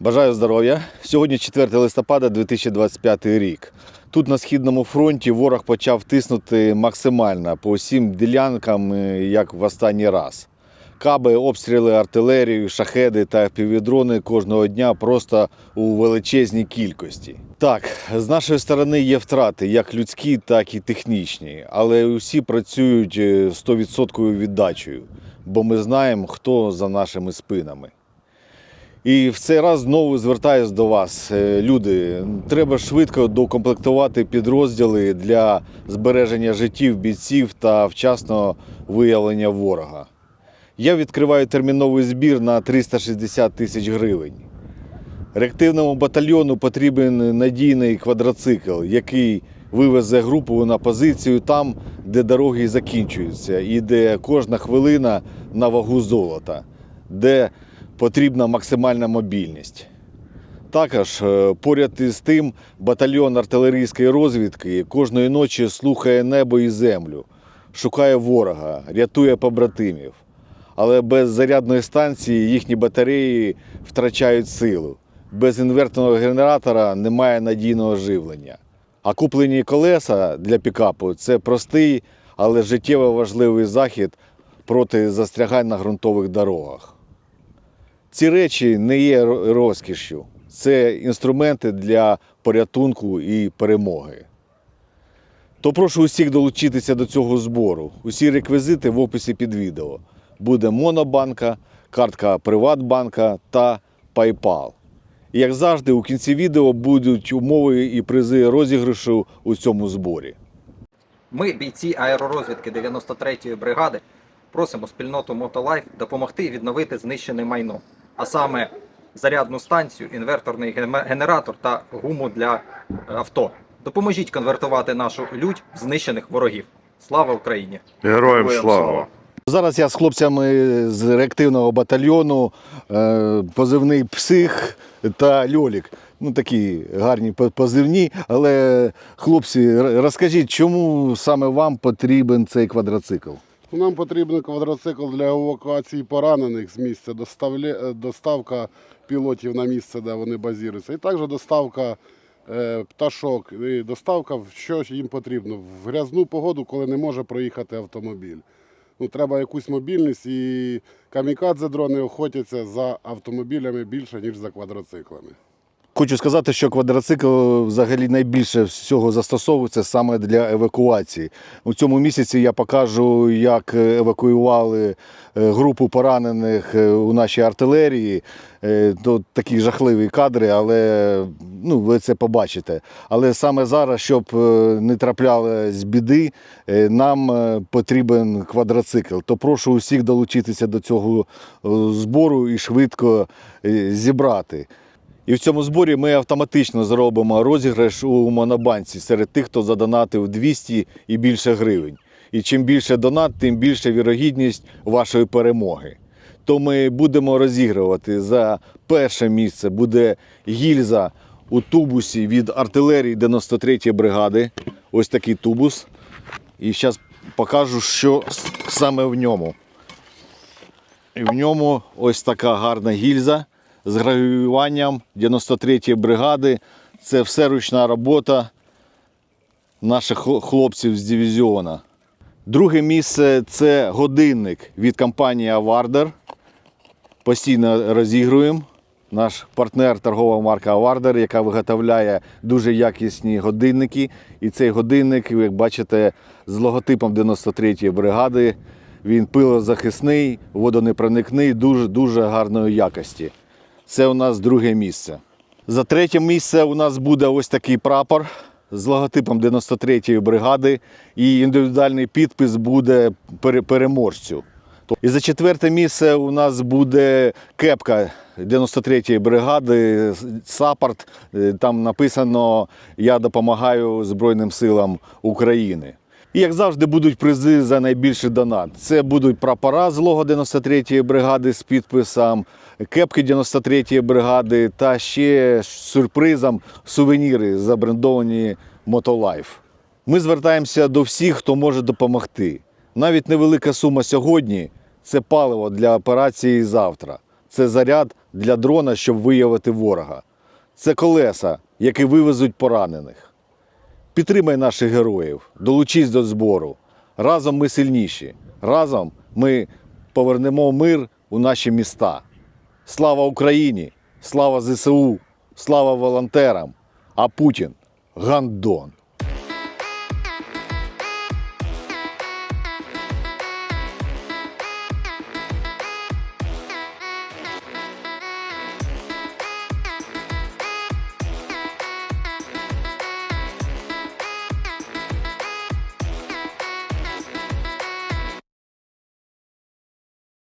Бажаю здоров'я. Сьогодні 4 листопада 2025 рік. Тут на східному фронті ворог почав тиснути максимально по всім ділянкам, е, як в останній раз. Каби, обстріли артилерію, шахеди та півдрони кожного дня просто у величезній кількості. Так, з нашої сторони є втрати, як людські, так і технічні, але усі працюють е, 100% віддачею, бо ми знаємо, хто за нашими спинами. І в цей раз знову звертаюся до вас, Е, люди. Треба швидко докомплектувати підрозділи для збереження життів бійців та вчасного виявлення ворога. Я відкриваю терміновий збір на 360 тисяч гривень. Реактивному батальйону потрібен надійний квадроцикл, який вивезе групу на позицію там, де дороги закінчуються, і де кожна хвилина на вагу золота, де потрібна максимальна мобільність. Також е, поряд із тим батальйон артилерійської розвідки кожної ночі слухає небо і землю, шукає ворога, рятує побратимів. Але без зарядної станції їхні батареї втрачають силу. Без інвертного генератора немає надійного живлення. А куплені колеса для пікапу це простий, але життєво важливий захід проти застрягань на ґрунтових дорогах. Ці речі не є ро- розкішшю, це інструменти для порятунку і перемоги. То прошу усіх долучитися до цього збору. Усі реквізити в описі під відео. Буде Монобанка, картка Приватбанка та PayPal. І як завжди, у кінці відео будуть умови і призи розіграшу у цьому зборі. Ми, бійці аеророзвідки 93-ї бригади, просимо спільноту Мотолайф допомогти відновити знищене майно, а саме зарядну станцію, інверторний генератор та гуму для е, авто. Допоможіть конвертувати нашу лють в знищених ворогів. Слава Україні! Героям слава! Зараз я з хлопцями з реактивного батальйону, е, позивний псих та льолік. Ну, такі гарні позивні. Але, хлопці, розкажіть, чому саме вам потрібен цей квадроцикл? Нам потрібен квадроцикл для евакуації поранених з місця, е, доставка пілотів на місце, де вони базуються, і також доставка е, пташок, і доставка, що їм потрібно в грязну погоду, коли не може проїхати автомобіль. Ну, треба якусь мобільність, і камікадзе дрони охотяться за автомобілями більше, ніж за квадроциклами. Хочу сказати, що квадроцикл взагалі найбільше всього застосовується саме для евакуації. У цьому місяці я покажу, як евакуювали е, групу поранених е, у нашій артилерії. Е, То такі жахливі кадри, але ну, ви це побачите. Але саме зараз, щоб не траплялось біди, е, нам потрібен квадроцикл. То прошу усіх долучитися до цього збору і швидко зібрати. І в цьому зборі ми автоматично зробимо розіграш у монобанці серед тих, хто задонатив 200 і більше гривень. І чим більше донат, тим більша вірогідність вашої перемоги. То ми будемо розігрувати за перше місце буде гільза у тубусі від артилерії 93-ї бригади. Ось такий тубус. І зараз покажу, що саме в ньому. І в ньому ось така гарна гільза з гравіюванням 93-ї бригади. Це все ручна робота наших хлопців з дивізіона. Друге місце це годинник від компанії Авардер. Постійно розігруємо. Наш партнер торгова марка Авардер, яка виготовляє дуже якісні годинники. І цей годинник, як бачите, з логотипом 93-ї бригади. Він пилозахисний, водонепроникний, дуже дуже гарної якості. Це у нас друге місце. За третє місце у нас буде ось такий прапор з логотипом 93-ї бригади, і індивідуальний підпис буде переможцю. І за четверте місце у нас буде кепка 93-ї бригади, саппорт. Е, Там написано Я допомагаю Збройним силам України. І як завжди будуть призи за найбільший донат. Це будуть прапора з лого 93-ї бригади з підписом, кепки 93-ї бригади та ще сюрпризом сувеніри забрендовані Мотолайф. Ми звертаємося до всіх, хто може допомогти. Навіть невелика сума сьогодні це паливо для операції завтра. Це заряд для дрона, щоб виявити ворога. Це колеса, які вивезуть поранених. Підтримай наших героїв, долучись до збору. Разом ми сильніші. Разом ми повернемо мир у наші міста. Слава Україні! Слава ЗСУ! Слава волонтерам! А Путін гандон!